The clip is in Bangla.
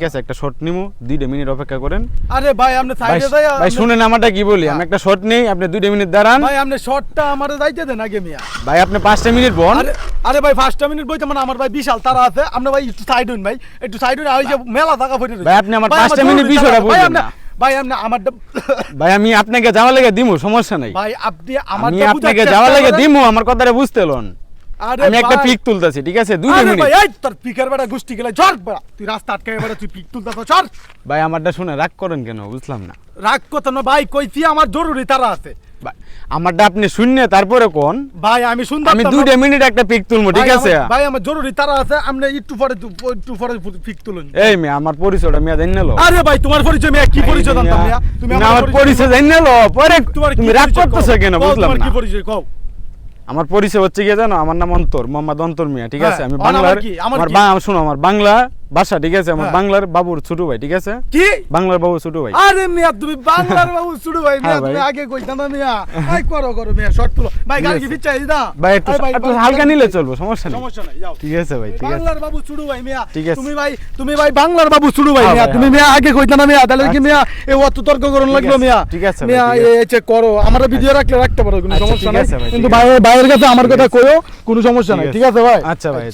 ঠিক আছে একটা শর্ট নিমু দুইটা মিনিট অপেক্ষা করেন। আরে ভাই আপনি সাইডে যাই ভাই শুনেন আমারটা কি বলি আমি একটা শর্ট নেই আপনি দুইটা মিনিট দাঁড়ান। ভাই আপনি শর্টটা আমারে যাইতে দেন আগে মিয়া। ভাই আপনি পাঁচটা মিনিট বন। আরে আরে ভাই ফার্স্ট মিনিট বইতে মানে আমার ভাই বিশাল তারা আছে। আপনি ভাই একটু সাইড হইন ভাই একটু সাইড হইন ওই যে মেলা থাকা পড়ে ভাই, আপনি আমার পাঁচটা মিনিট বিষয়টা আপনি না। ভাই আপনি আমার ভাই আমি আপনাকে যাওয়া লেগে দিমু সমস্যা নাই। ভাই আপনি আমার আমি আপনাকে যাওয়া লেগে দিমু আমার কথাটা বুঝতে লন। আমি একটা পিক তুলতেছি ঠিক আছে? আরে মিনিট। এই তোর পিকের গুষ্টি গেলে তুই রাস্তা আটকে তুই পিক তুলতাছ ভাই আমারটা শুনে রাগ করেন কেন? বুঝলাম না। রাগ কত না ভাই কইছি আমার জরুরি তারা আছে। আমারটা আপনি শূন্য তারপরে কোন? ভাই আমি সুন্দর আমি দুইটা মিনিট একটা পিক তুলবো ঠিক আছে? ভাই আমার জরুরি তারা আছে আপনি একটু পরে একটু পরে পিক তুলুন। এই মেয়ে আমার পরিচয়টা মেয়ে জানি নালো। আরে ভাই তোমার পরিচয় মিয়া কি পরিচয় জানতাম মিয়া তুমি আমার পরিচয় জানি। নালো। পরে তুমি রাগ করতেছো? কেন? বুঝলাম তোমার না। কি পরিচয় কও? আমার পরিচয় হচ্ছে কি জানো আমার নাম অন্তর মোহাম্মদ অন্তর মিয়া ঠিক আছে হ্যাঁ, আমি বাংলার? আমার? বা- শোনো আমার বাংলা ভাষা ঠিক আছে? আমার হ্যাঁ। বাংলার বাবুর ছোট ভাই ঠিক আছে? কি? বাংলার বাবুর ছোট ভাই। আরে মিয়া তুমি বাংলার বাবু শুরু ভাই মিয়া হ্যাঁ, তুমি আগে কইতা না মিয়া। আই করো করো মিয়া শর্ট তুলো ভাই গাড়ি কি আছে। পিছাই না ভাই একটু একটু হালকা নিলে চলবে সমস্যা নেই। সমস্যা নাই যাও। ঠিক আছে ভাই ঠিক আছে। বাংলার বাবু শুরু ভাই মিয়া। ঠিক আছে। তুমি ভাই তুমি ভাই বাংলার বাবু শুরু ভাই হ্যাঁ, মিয়া তুমি। মিয়া আগে কইতা না মিয়া তাহলে কি আচ্ছা। মিয়া এ অত তর্ক করন লাগল মিয়া? ঠিক আছে মিয়া এই যে করো আমরা ভিডিও রাখলে রাখতে পারো কোনো আচ্ছা, সমস্যা নাই। কিন্তু ভাই ভাইয়ের কাছে আমার কথা। কইও কোনো সমস্যা নাই ঠিক আছে ভাই? আচ্ছা ভাই